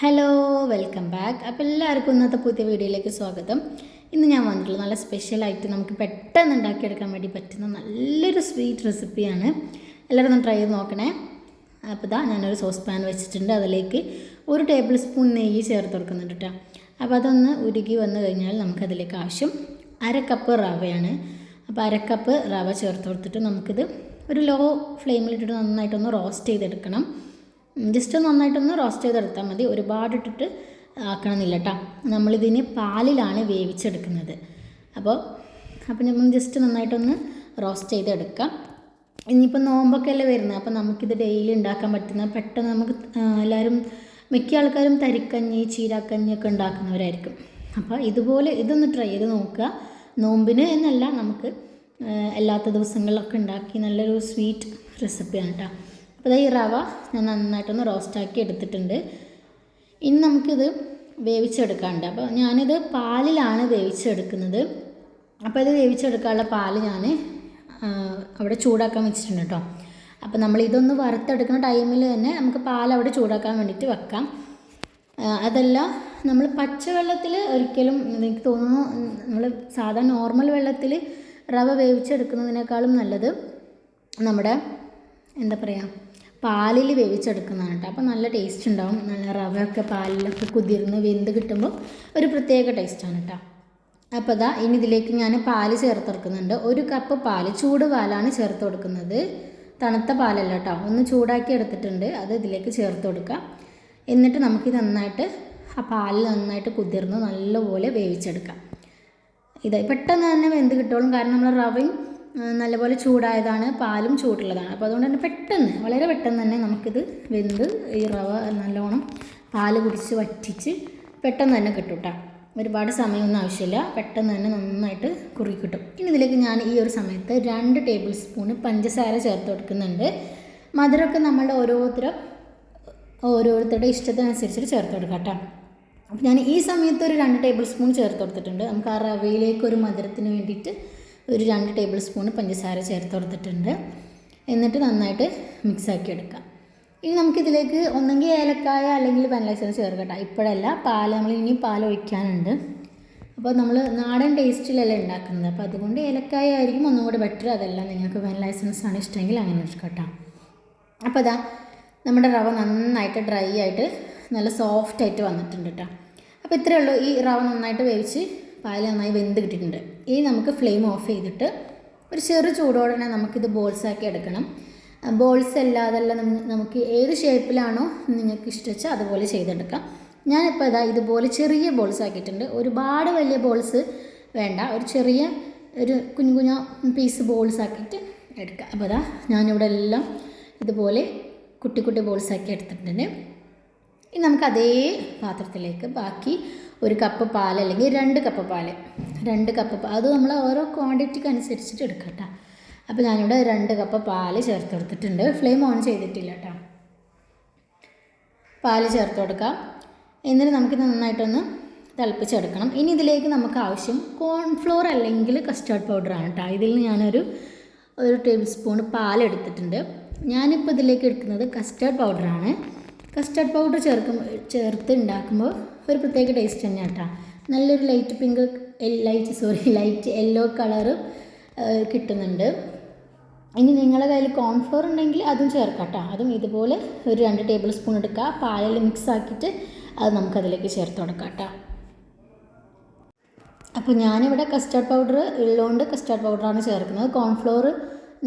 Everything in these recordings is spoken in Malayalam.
ഹലോ വെൽക്കം ബാക്ക് അപ്പോൾ എല്ലാവർക്കും ഇന്നത്തെ പുതിയ വീഡിയോയിലേക്ക് സ്വാഗതം. ഇന്ന് ഞാൻ വന്നിട്ടുള്ളത് നല്ല സ്പെഷ്യലായിട്ട് നമുക്ക് പെട്ടെന്ന് ഉണ്ടാക്കിയെടുക്കാൻ വേണ്ടി പറ്റുന്ന നല്ലൊരു സ്വീറ്റ് റെസിപ്പിയാണ് എല്ലാവരും ഒന്ന് ട്രൈ ചെയ്ത് നോക്കണേ. അപ്പോൾ ഇതാ ഞാനൊരു സോസ് പാൻ വെച്ചിട്ടുണ്ട്. അതിലേക്ക് ഒരു ടേബിൾ സ്പൂൺ നെയ്യ് ചേർത്ത് കൊടുക്കുന്നുണ്ട് കേട്ടോ അപ്പോൾ അതൊന്ന് ഉരുകി വന്നു കഴിഞ്ഞാൽ നമുക്കതിലേക്ക് ആവശ്യം അര കപ്പ് റവയാണ്. അപ്പോൾ അര കപ്പ് റവ ചേർത്ത് കൊടുത്തിട്ട് നമുക്കിത് ഒരു ലോ ഫ്ലെയിമിലിട്ടിട്ട് നന്നായിട്ടൊന്ന് റോസ്റ്റ് ചെയ്തെടുക്കണം. ജസ്റ്റ് നന്നായിട്ടൊന്ന് റോസ്റ്റ് ചെയ്തെടുത്താൽ മതി. ഒരുപാട് ഇട്ടിട്ട് ആക്കണമെന്നില്ല കേട്ടോ നമ്മളിതിന് പാലിലാണ് വേവിച്ചെടുക്കുന്നത്. അപ്പോൾ അപ്പോൾ നമ്മൾ ജസ്റ്റ് നന്നായിട്ടൊന്ന് റോസ്റ്റ് ചെയ്തെടുക്കാം. ഇനിയിപ്പോൾ നോമ്പൊക്കെ അല്ലേ വരുന്നത്. അപ്പോൾ നമുക്കിത് ഡെയിലി ഉണ്ടാക്കാൻ പറ്റുന്ന പെട്ടെന്ന് നമുക്ക് എല്ലാവരും മിക്ക ആൾക്കാരും തരിക്കഞ്ഞി ചീരാക്കഞ്ഞി ഒക്കെ ഉണ്ടാക്കുന്നവരായിരിക്കും. അപ്പോൾ ഇതുപോലെ ഇതൊന്ന് ട്രൈ ചെയ്ത് നോക്കുക. നോമ്പിന് എന്നല്ല നമുക്ക് എല്ലാത്ത ദിവസങ്ങളിലൊക്കെ ഉണ്ടാക്കി നല്ലൊരു സ്വീറ്റ് റെസിപ്പിയാണ് കേട്ടോ അപ്പോൾ ഈ റവ ഞാൻ നന്നായിട്ടൊന്ന് റോസ്റ്റാക്കി എടുത്തിട്ടുണ്ട്. ഇനി നമുക്കിത് വേവിച്ചെടുക്കാണ്ട് അപ്പോൾ ഞാനിത് പാലിലാണ് വേവിച്ചെടുക്കുന്നത്. അപ്പോൾ ഇത് വേവിച്ചെടുക്കാനുള്ള പാൽ ഞാൻ അവിടെ ചൂടാക്കാൻ വെച്ചിട്ടുണ്ട് കേട്ടോ. അപ്പോൾ നമ്മൾ ഇതൊന്ന് വറുത്തെടുക്കുന്ന ടൈമിൽ തന്നെ നമുക്ക് പാൽ അവിടെ ചൂടാക്കാൻ വേണ്ടിയിട്ട് വെക്കാം. അതല്ല നമ്മൾ പച്ചവെള്ളത്തിൽ ഒരിക്കലും എനിക്ക് തോന്നുന്നു നമ്മൾ സാധാ നോർമൽ വെള്ളത്തിൽ റവ വേവിച്ചെടുക്കുന്നതിനേക്കാളും നല്ലത് നമ്മുടെ എന്താ പറയുക പാലിൽ വേവിച്ചെടുക്കുന്നതാണ് കേട്ടോ. അപ്പോൾ നല്ല ടേസ്റ്റ് ഉണ്ടാവും. നല്ല റവയൊക്കെ പാലിലൊക്കെ കുതിർന്ന് വെന്ത് കിട്ടുമ്പോൾ ഒരു പ്രത്യേക ടേസ്റ്റാണ് കേട്ടോ. അപ്പോൾ ഇതാ ഇനി ഇതിലേക്ക് ഞാൻ പാൽ ചേർത്ത് കൊടുക്കുന്നുണ്ട് ഒരു കപ്പ് പാൽ ചൂട് പാലാണ് ചേർത്ത് കൊടുക്കുന്നത്. തണുത്ത പാലല്ല കേട്ടോ. ഒന്ന് ചൂടാക്കി എടുത്തിട്ടുണ്ട്. അത് ഇതിലേക്ക് ചേർത്ത് കൊടുക്കുക എന്നിട്ട് നമുക്ക് നന്നായിട്ട് ആ പാൽ നന്നായിട്ട് കുതിർന്ന് നല്ലപോലെ വേവിച്ചെടുക്കാം. ഇത് പെട്ടെന്ന് തന്നെ വെന്ത് കിട്ടോളും കാരണം നമ്മൾ റവയും നല്ലപോലെ ചൂടായതാണ് പാലും ചൂടുള്ളതാണ്. അപ്പോൾ അതുകൊണ്ട് തന്നെ പെട്ടെന്ന് വളരെ പെട്ടെന്ന് തന്നെ നമുക്കിത് വെന്ത് ഈ റവ നല്ലോണം പാൽ കുടിച്ച് വറ്റിച്ച് പെട്ടെന്ന് തന്നെ കിട്ടും കേട്ടോ ഒരുപാട് സമയമൊന്നും ആവശ്യമില്ല. പെട്ടെന്ന് തന്നെ നന്നായിട്ട് കുറി കിട്ടും ഇനി ഇതിലേക്ക് ഞാൻ ഈ ഒരു സമയത്ത് രണ്ട് ടേബിൾ സ്പൂണ് പഞ്ചസാര ചേർത്ത് കൊടുക്കുന്നുണ്ട്. മധുരമൊക്കെ നമ്മളുടെ ഓരോരുത്തരും ഓരോരുത്തരുടെ ഇഷ്ടത്തിനനുസരിച്ചിട്ട് ചേർത്ത് കൊടുക്കാം കേട്ടോ. അപ്പോൾ ഞാൻ ഈ സമയത്ത് ഒരു രണ്ട് ടേബിൾ സ്പൂൺ ചേർത്ത് കൊടുത്തിട്ടുണ്ട്. നമുക്ക് ആ റവയിലേക്ക് ഒരു മധുരത്തിന് വേണ്ടിയിട്ട് ഒരു രണ്ട് ടേബിൾ സ്പൂൺ പഞ്ചസാര ചേർത്ത് കൊടുത്തിട്ടുണ്ട്. എന്നിട്ട് നന്നായിട്ട് മിക്സാക്കി എടുക്കാം. ഇനി നമുക്കിതിലേക്ക് ഒന്നെങ്കിൽ ഏലക്കായ അല്ലെങ്കിൽ വനലൈസം ചേർക്കട്ടെ ഇപ്പോഴല്ല പാൽ നമ്മൾ ഇനി പാൽ ഒഴിക്കാനുണ്ട്. അപ്പോൾ നമ്മൾ നാടൻ ടേസ്റ്റിലല്ല ഉണ്ടാക്കുന്നത്. അപ്പോൾ അതുകൊണ്ട് ഏലക്കായ ആയിരിക്കും ഒന്നും കൂടെ ബെറ്റർ അതല്ല നിങ്ങൾക്ക് വനലൈസൻസ് എസൻസ് ആണ് ഇഷ്ടമെങ്കിൽ അങ്ങനെ എടുക്കട്ടോ അപ്പോൾ അതാ നമ്മുടെ റവ നന്നായിട്ട് ഡ്രൈ ആയിട്ട് നല്ല സോഫ്റ്റ് ആയിട്ട് വന്നിട്ടുണ്ട് കേട്ടോ. അപ്പോൾ ഇത്രയേ ഉള്ളൂ. ഈ റവ നന്നായിട്ട് വേവിച്ച് പാൽ നന്നായി വെന്ത് കിട്ടിയിട്ടുണ്ട്. ഇനി നമുക്ക് ഫ്ലെയിം ഓഫ് ചെയ്തിട്ട് ഒരു ചെറു ചൂടോടെ തന്നെ നമുക്കിത് ബോൾസാക്കി എടുക്കണം. ബോൾസ് അല്ലാതല്ല നമുക്ക് ഏത് ഷേപ്പിലാണോ നിങ്ങൾക്ക് ഇഷ്ടവെച്ചാൽ അതുപോലെ ചെയ്തെടുക്കാം. ഞാനിപ്പോൾ ഇതാ ഇതുപോലെ ചെറിയ ബോൾസ് ആക്കിയിട്ടുണ്ട്. ഒരുപാട് വലിയ ബോൾസ് വേണ്ട. ഒരു ചെറിയ ഒരു കുഞ്ഞു കുഞ്ഞു പീസ് ബോൾസ് ആക്കിയിട്ട് എടുക്കുക അപ്പോൾ അതാ ഞാനിവിടെ എല്ലാം ഇതുപോലെ കുട്ടി കുട്ടി ബോൾസ് ആക്കി എടുത്തിട്ടുണ്ട്. ഇനി നമുക്ക് അതേ പാത്രത്തിലേക്ക് ബാക്കി ഒരു കപ്പ് പാൽ അല്ലെങ്കിൽ രണ്ട് കപ്പ് പാൽ രണ്ട് കപ്പ് അത് നമ്മൾ ഓരോ ക്വാണ്ടിറ്റിക്ക് അനുസരിച്ചിട്ട് എടുക്കാം കേട്ടോ അപ്പോൾ ഞാനിവിടെ രണ്ട് കപ്പ് പാൽ ചേർത്ത് കൊടുത്തിട്ടുണ്ട്. ഫ്ലെയിം ഓൺ ചെയ്തിട്ടില്ല കേട്ടോ പാൽ ചേർത്ത് കൊടുക്കാം. എന്നിട്ട് നമുക്കിത് നന്നായിട്ടൊന്ന് തിളപ്പിച്ചെടുക്കണം. ഇനി ഇതിലേക്ക് നമുക്ക് ആവശ്യം കോൺഫ്ലോർ അല്ലെങ്കിൽ കസ്റ്റാർഡ് പൗഡറാണ് കേട്ടോ ഇതിൽ ഞാനൊരു ഒരു ടേബിൾ സ്പൂൺ പാലെടുത്തിട്ടുണ്ട്. ഞാനിപ്പോൾ ഇതിലേക്ക് എടുക്കുന്നത് കസ്റ്റാർഡ് പൗഡറാണ് കസ്റ്റാർഡ് പൗഡർ ചേർക്കും ചേർത്ത് ഉണ്ടാക്കുമ്പോൾ ഒരു പ്രത്യേക ടേസ്റ്റ് തന്നെ കേട്ടോ നല്ലൊരു light pink light sorry light yellow colour കിട്ടുന്നുണ്ട്. ഇനി നിങ്ങളെ കയ്യിൽ കോൺഫ്ലോർ ഉണ്ടെങ്കിൽ അതും ചേർക്കാം കേട്ടോ അതും ഇതുപോലെ ഒരു രണ്ട് ടേബിൾ സ്പൂൺ എടുക്കുക പാലിൽ മിക്സ് ആക്കിയിട്ട് അത് നമുക്കതിലേക്ക് ചേർത്ത് കൊടുക്കാം കേട്ടോ അപ്പോൾ ഞാനിവിടെ കസ്റ്റാർഡ് പൗഡർ ഉള്ളതുകൊണ്ട് കസ്റ്റാർഡ് പൗഡറാണ് ചേർക്കുന്നത്. കോൺഫ്ലോർ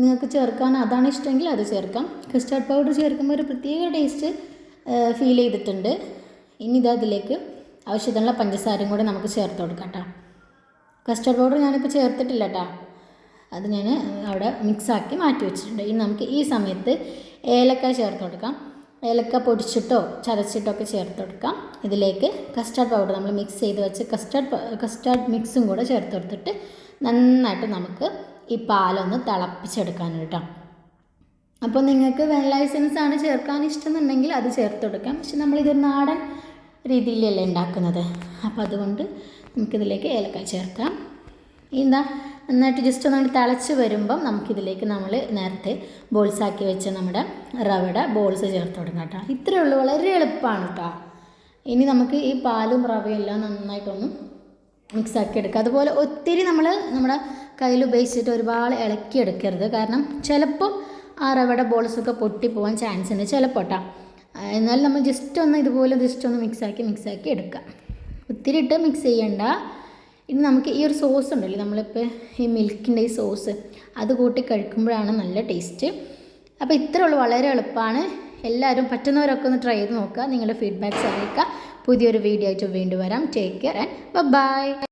നിങ്ങൾക്ക് ചേർക്കാൻ അതാണ് ഇഷ്ടമെങ്കിൽ അത് ചേർക്കാം. കസ്റ്റാർഡ് പൗഡർ ചേർക്കുമ്പോൾ ഒരു പ്രത്യേക ടേസ്റ്റ് ഫീൽ ചെയ്തിട്ടുണ്ട്. ഇനി ഇതിലേക്ക് അതിലേക്ക് ആവശ്യത്തിനുള്ള പഞ്ചസാരയും കൂടെ നമുക്ക് ചേർത്ത് കൊടുക്കാം കേട്ടോ കസ്റ്റർഡ് പൗഡർ ഞാനിപ്പോൾ ചേർത്തിട്ടില്ല കേട്ടോ അത് ഞാൻ അവിടെ മിക്സാക്കി മാറ്റി വെച്ചിട്ടുണ്ട്. ഇനി നമുക്ക് ഈ സമയത്ത് ഏലക്ക ചേർത്ത് കൊടുക്കാം. ഏലക്ക പൊടിച്ചിട്ടോ ചതച്ചിട്ടോ ഒക്കെ ചേർത്ത് കൊടുക്കാം. ഇതിലേക്ക് കസ്റ്റാർഡ് പൗഡർ നമ്മൾ മിക്സ് ചെയ്ത് വെച്ച് കസ്റ്റാർഡ് കസ്റ്റാർഡ് മിക്സും കൂടെ ചേർത്ത് കൊടുത്തിട്ട് നന്നായിട്ട് നമുക്ക് ഈ പാലൊന്ന് തിളപ്പിച്ചെടുക്കാൻ കേട്ടോ അപ്പോൾ നിങ്ങൾക്ക് വെള്ള ലൈസൻസ് ആണ് ചേർക്കാൻ ഇഷ്ടമെന്നുണ്ടെങ്കിൽ അത് ചേർത്ത് കൊടുക്കാം. പക്ഷെ നമ്മളിതൊരു നാടൻ രീതിയിലല്ലേ ഉണ്ടാക്കുന്നത്. അപ്പോൾ അതുകൊണ്ട് നമുക്കിതിലേക്ക് ഏലക്ക ചേർക്കാം. എന്താ നന്നായിട്ട് ജസ്റ്റ് ഒന്ന് തിളച്ച് വരുമ്പം നമുക്കിതിലേക്ക് നമ്മൾ നേരത്തെ ബോൾസാക്കി വെച്ച നമ്മുടെ റവയുടെ ബോൾസ് ചേർത്ത് കൊടുക്കാം കേട്ടോ. ഇത്രയേ ഉള്ളൂ. വളരെ എളുപ്പമാണ് കേട്ടോ. ഇനി നമുക്ക് ഈ പാലും റവയും എല്ലാം നന്നായിട്ടൊന്ന് മിക്സാക്കി എടുക്കുക അതുപോലെ ഒത്തിരി നമ്മൾ നമ്മുടെ കയ്യിൽ ഉപയോഗിച്ചിട്ട് ഒരുപാട് ഇളക്കി എടുക്കരുത്. കാരണം ചിലപ്പോൾ ആ റവയുടെ ബോൾസൊക്കെ പൊട്ടിപ്പോവാൻ ചാൻസ് ഉണ്ട്. ചിലപ്പോട്ടാ എന്നാൽ നമ്മൾ ജസ്റ്റ് ഒന്ന് ഇതുപോലെ ജസ്റ്റ് ഒന്ന് മിക്സാക്കി മിക്സാക്കി എടുക്കുക ഒത്തിരി ഇട്ട് മിക്സ് ചെയ്യണ്ട. ഇനി നമുക്ക് ഈ ഒരു സോസ് ഉണ്ടല്ലോ നമ്മളിപ്പോൾ ഈ മിൽക്കിന്റെ ഈ സോസ് അത് കൂട്ടി കഴിക്കുമ്പോഴാണ് നല്ല ടേസ്റ്റ് അപ്പോൾ ഇത്രേ ഉള്ളൂ വളരെ എളുപ്പമാണ് എല്ലാവരും പറ്റുന്നവരൊക്കെ ഒന്ന് ട്രൈ ചെയ്ത് നോക്കുക. നിങ്ങളുടെ ഫീഡ്ബാക്ക്സ് അറിയിക്കുക. പുതിയൊരു വീഡിയോ ആയിട്ട് വീണ്ടും വരാം. Take care and by